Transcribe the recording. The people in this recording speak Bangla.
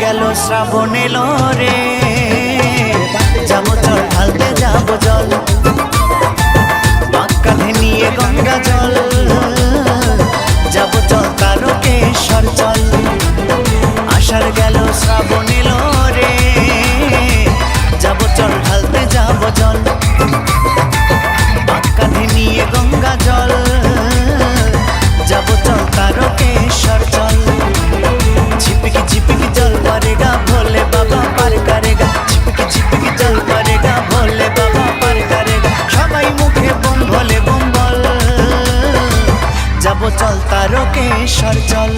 শ্রাবণ এলো রে। যাব চল ঢালতে যাব জল। কাঁধে নিয়ে গঙ্গা জল। যাব চল তারকেশ্বর চল আসার গেল তারকেশ্বর জল।